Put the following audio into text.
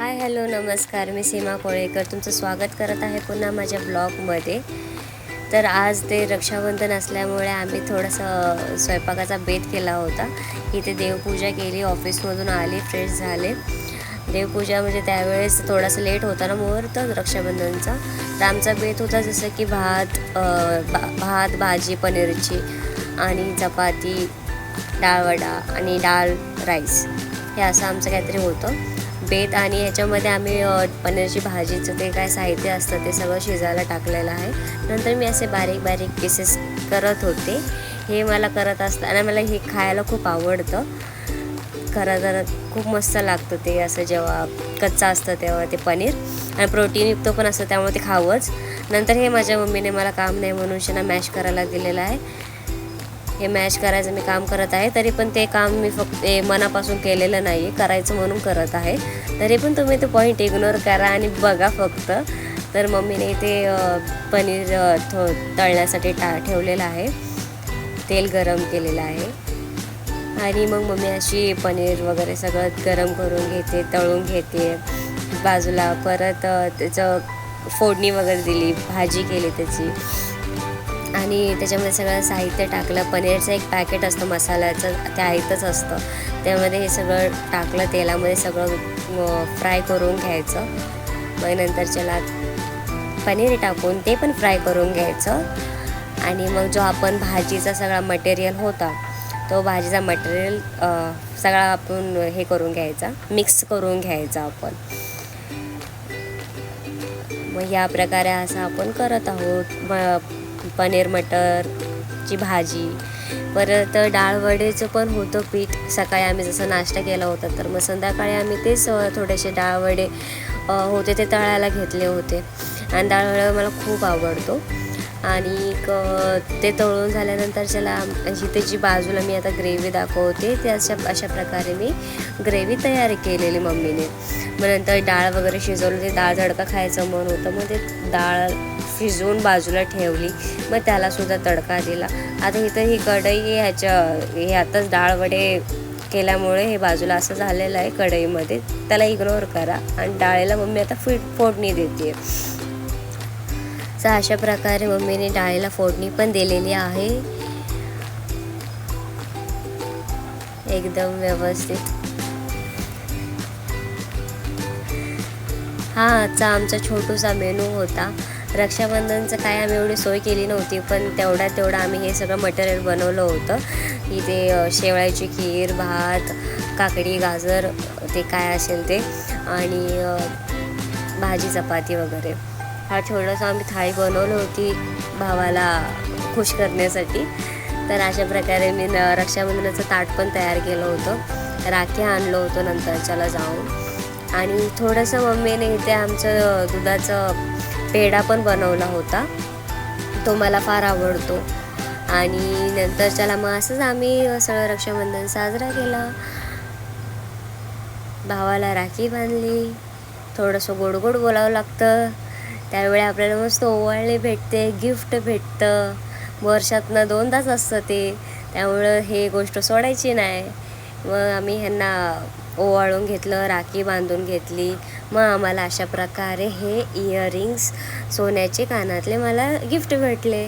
Hi hello नमस्कार. मी सीमा कोळेकर. तुमचं स्वागत करत आहे पुन्हा माझ्या ब्लॉगमध्ये. तर आज ते रक्षाबंधन असल्यामुळे आम्ही थोडंसं स्वयंपाकाचा बेत केला होता. इथे देवपूजा केली ऑफिसमधून आली फ्रेश झाले. देवपूजा म्हणजे त्यावेळेस थोडासा लेट होता ना मुहूर्त रक्षाबंधनचा. तर आमचा बेत होता जसं की भात भा भात भाजी पनीरची आणि चपाती डाळवडा आणि डाळ राईस. हे असं आमचं काहीतरी होतं. बेत आणि ह्याच्यामध्ये आम्ही पनीरची भाजीचं ते काय साहित्य असतं ते सगळं शिजायला टाकलेलं आहे. नंतर मी असे बारीक बारीक पीसेस करत होते. हे मला करत असताना मला हे खायला खूप आवडतं. खरं तर खूप मस्त लागतं ते असं जेव्हा कच्चा असतं तेव्हा ते पनीर. आणि प्रोटीनयुक्त पण असतं त्यामुळे ते खावंच. नंतर हे माझ्या मम्मीने मला काम नाही म्हणून शेणा मॅश करायला दिलेलं आहे. हे मॅश करायचं मी काम करत आहे तरी पण ते काम मी फक्त मनापासून केलेलं नाही आहे करायचं म्हणून करत आहे. तरी पण तुम्ही ते पॉईंट इग्नोर करा आणि बघा फक्त. तर मम्मीने ते पनीर थो तळण्यासाठी टा ठेवलेलं आहे. तेल गरम केलेलं आहे. आणि मग मम्मी अशी पनीर वगैरे सगळं गरम करून घेते तळून घेते. बाजूला परत त्याचं फोडणी वगैरे दिली भाजी केली त्याची. आणि त्याच्यामध्ये सगळं साहित्य टाकलं पनीरचं एक पॅकेट असतं मसाल्याचं ते आयतच असतं. त्यामध्ये हे सगळं टाकलं तेलामध्ये सगळं फ्राय करून घ्यायचं. मग नंतर चला पनीर टाकून ते पण फ्राय करून घ्यायचं. आणि मग जो आपण भाजीचा सगळा मटेरियल होता तो भाजीचा मटेरियल सगळा आपण हे करून घ्यायचा मिक्स करून घ्यायचा आपण. मग या प्रकारे असं आपण करत आहोत. पनीर मटरची भाजी. परत डाळवडेचं पण होतं पीठ. सकाळी आम्ही जसं नाश्ता केला होता तर मग संध्याकाळी आम्ही तेच थोडेसे डाळ वडे होते ते तळायला घेतले होते. आणि डाळवडे मला खूप आवडतो. आणि क- ते तळून झाल्यानंतर त्याला जिथे जी बाजूला मी आता ग्रेव्ही दाखवते ते अशा अशा प्रकारे मी ग्रेव्ही तयार केलेली मम्मीने. मग नंतर डाळ वगैरे शिजवली ते डाळ झडका खायचं मन होतं मग ते डाळ शिजवून बाजूला ठेवली. मग त्यालासुद्धा तडका दिला. आता इथं ही कढई ह्याच्या हे आताच डाळ वडे केल्यामुळे हे बाजूला असं झालेलं आहे कढईमध्ये. त्याला इग्नोर करा. आणि डाळीला मम्मी आता फिट फोडणी देते तर अशा प्रकारे मम्मीने डाळीला फोडणी पण दिलेली आहे. एकदम व्यवस्थित. हा आजचा आमचा छोटूसा मेनू होता. रक्षाबंधनचं काय आम्ही एवढी सोय केली नव्हती पण तेवढ्या तेवढं आम्ही हे सगळं मटेरियल बनवलं होतं. इथे शेवळ्याची खीर भात काकडी गाजर ते काय असेल ते आणि भाजी चपाती वगैरे. हा छोटासा आम्ही थाळी बनवली होती भावाला खुश करण्यासाठी. तर अशा प्रकारे मी न रक्षाबंधनाचं ताट पण तयार केलं होतं. राखी आणलं होतं नंतरच्याला जाऊन. आणि थोडंसं मम्मीने इथे आमचं दुधाचं पेढा पण बनवला होता. तो मला फार आवडतो. आणि नंतरच्याला मग असंच आम्ही सगळं रक्षाबंधन साजरा केला. भावाला राखी बांधली. थोडंसं गोड गोड बोलावं लागतं. त्यावेळी आपल्याला मस्त ओवाळले भेटते गिफ्ट भेटतं. वर्षातनं दोनदाच असतं ते. त्यामुळं हे गोष्ट सोडायची नाही. मग आम्ही ह्यांना ओवाळून घेतलं राखी बांधून घेतली. मग आम्हाला अशा प्रकारे हे इयरिंग्स सोन्याचे कानातले मला गिफ्ट भेटले.